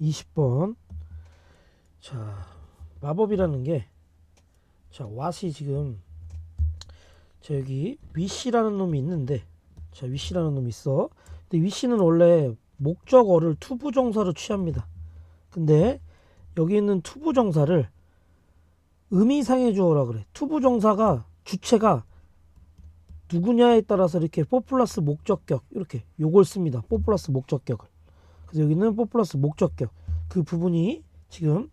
20번. 자, 마법이라는 게, 자, 왓이 지금, 자, 여기, 위시라는 놈이 있는데, 자, 위시라는 놈이 있어. 근데 위시는 원래 목적어를 투부정사로 취합니다. 근데, 여기 있는 투부정사를 의미상의 주어라 그래. 투부정사가, 주체가 누구냐에 따라서 이렇게 포플러스 목적격, 이렇게 요걸 씁니다. 포플러스 목적격을. 그래서 여기는 포플러스 목적격 그 부분이 지금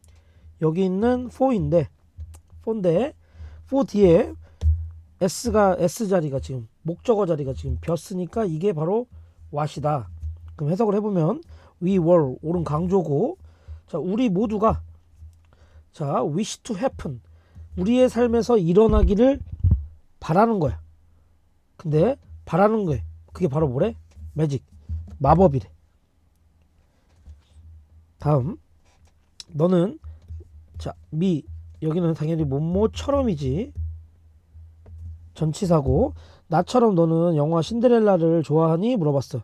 여기 있는 for인데 for인데 for 뒤에 s가 s 자리가 지금 목적어 자리가 지금 벼으니까 이게 바로 what이다. 그럼 해석을 해보면 we were 옳은 강조고 자 우리 모두가 자 wish to happen 우리의 삶에서 일어나기를 바라는 거야. 근데 바라는 거에 그게 바로 뭐래? 매직 마법이래. 다음. 너는 자 미 여기는 당연히 뭐뭐처럼이지. 전치사고. 나처럼 너는 영화 신데렐라를 좋아하니 물어봤어.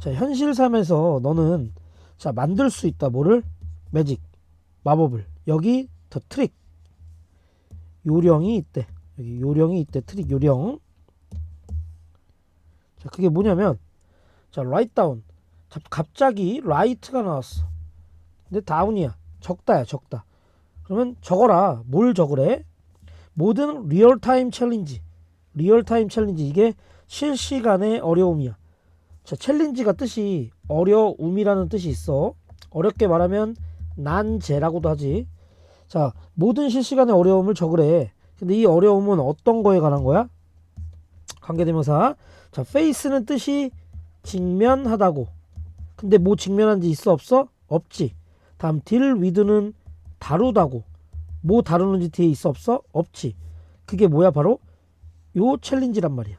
자 현실 삶에서 너는 자 만들 수 있다 뭐를? 매직 마법을. 여기 더 트릭. 요령이 있대. 여기 요령이 있대 트릭 요령. 자 그게 뭐냐면 자 down. 자, 갑자기 라이트가 나왔어. 근데 다운이야. 적다야, 적다. 그러면 적어라. 뭘 적으래? 모든 리얼타임 챌린지. 리얼타임 챌린지. 이게 실시간의 어려움이야. 자, 챌린지가 뜻이 어려움이라는 뜻이 있어. 어렵게 말하면 난제라고도 하지. 자, 모든 실시간의 어려움을 적으래. 근데 이 어려움은 어떤 거에 관한 거야? 관계대명사. 자, face는 뜻이 직면하다고. 근데 뭐 직면한지 있어 없어? 없지. 다음 deal with는 다루다고. 뭐 다루는지 뒤에 있어 없어? 없지. 그게 뭐야 바로 요 챌린지란 말이야.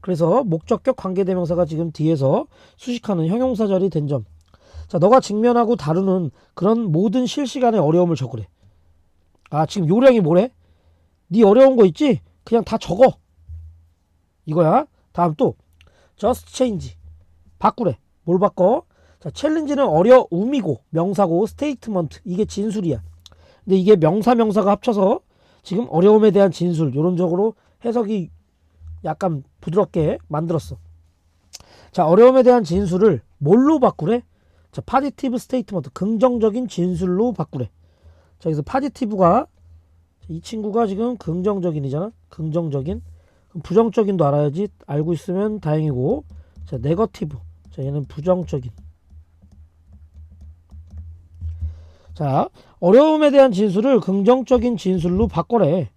그래서 목적격 관계대명사가 지금 뒤에서 수식하는 형용사 절이 된 점. 자, 너가 직면하고 다루는 그런 모든 실시간의 어려움을 적으래. 아, 지금 요령이 뭐래? 네 어려운 거 있지? 그냥 다 적어. 이거야. 다음 또 just change. 바꾸래. 뭘 바꿔? 자, 챌린지는 어려움이고 명사고 스테이트먼트 이게 진술이야. 근데 이게 명사 명사가 합쳐서 지금 어려움에 대한 진술 요런적으로 해석이 약간 부드럽게 만들었어. 자, 어려움에 대한 진술을 뭘로 바꾸래? 자, 파지티브 스테이트먼트 긍정적인 진술로 바꾸래. 자, 여기서 파지티브가 이 친구가 지금 긍정적인이잖아. 긍정적인. 부정적인도 알아야지. 알고 있으면 다행이고. 자, 네거티브. 자, 얘는 부정적인. 자, 어려움에 대한 진술을 긍정적인 진술로 바꿔래.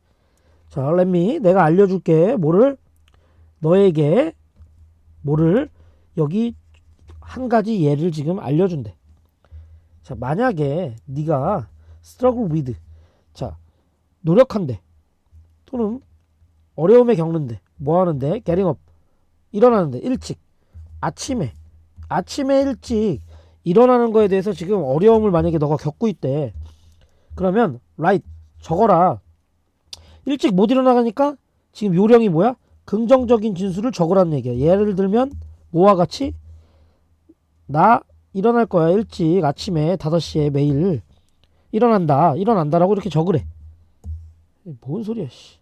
자, 렛미 내가 알려줄게. 뭐를? 너에게 뭐를? 여기 한 가지 예를 지금 알려준대. 자, 만약에 네가 struggle with 자, 노력한대. 또는 어려움에 겪는데 뭐 하는데? getting up. 일어나는데. 일찍. 아침에. 아침에 일찍 일어나는 거에 대해서 지금 어려움을 만약에 너가 겪고 있대. 그러면 write 적어라. 일찍 못 일어나가니까 지금 요령이 뭐야? 긍정적인 진술을 적으라는 얘기야. 예를 들면 뭐와 같이 나 일어날 거야 일찍 아침에 5시에 매일 일어난다 일어난다라고 이렇게 적으래. 뭔 소리야 씨.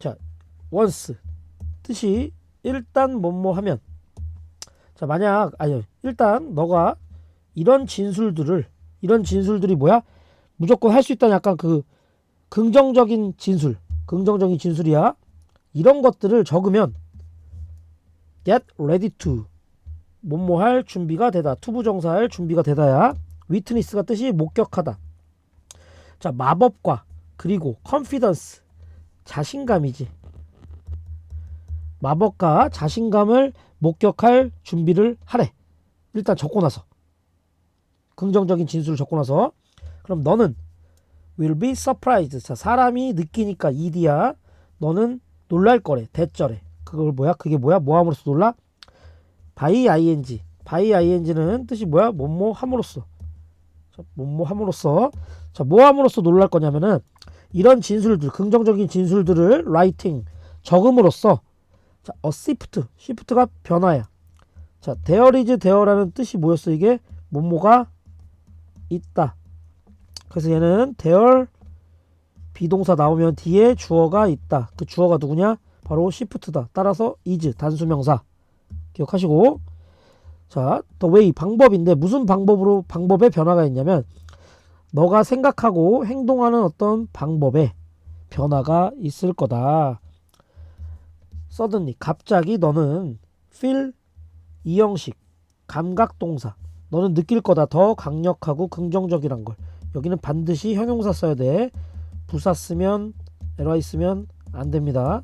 자 once 뜻이 일단 뭐뭐 하면 자 만약 아니 일단 너가 이런 진술들을 이런 진술들이 뭐야? 무조건 할 수 있다는 약간 그 긍정적인 진술 긍정적인 진술이야. 이런 것들을 적으면 get ready to 뭐뭐 할 준비가 되다 투부정사 할 준비가 되다야. witness가 뜻이 목격하다. 자 마법과 그리고 confidence 자신감이지 마법과 자신감을 목격할 준비를 하래. 일단 적고 나서. 긍정적인 진술을 적고 나서. 그럼 너는 will be surprised. 자, 사람이 느끼니까 이디야. 너는 놀랄 거래. 대절에. 그걸 뭐야? 그게 뭐야? 뭐함으로써 놀라? by ing. by ing는 뜻이 뭐야? 뭐뭐 함으로써. 자, 뭐뭐 함으로써. 자, 뭐 함으로써 놀랄 거냐면은 이런 진술들, 긍정적인 진술들을 writing 적음으로써 자, shift. shift가 변화야. 자, is there라는 뜻이 뭐였어? 이게 뭐뭐가 있다. 그래서 얘는 there 비동사 나오면 뒤에 주어가 있다. 그 주어가 누구냐? 바로 shift다. 따라서 is 단수명사. 기억하시고 자, the way 방법인데 무슨 방법으로 방법에 변화가 있냐면 너가 생각하고 행동하는 어떤 방법에 변화가 있을 거다. Suddenly 갑자기 너는 feel 이 형식 감각 동사 너는 느낄 거다 더 강력하고 긍정적이란 걸. 여기는 반드시 형용사 써야 돼. 부사 쓰면 ly 쓰면 안 됩니다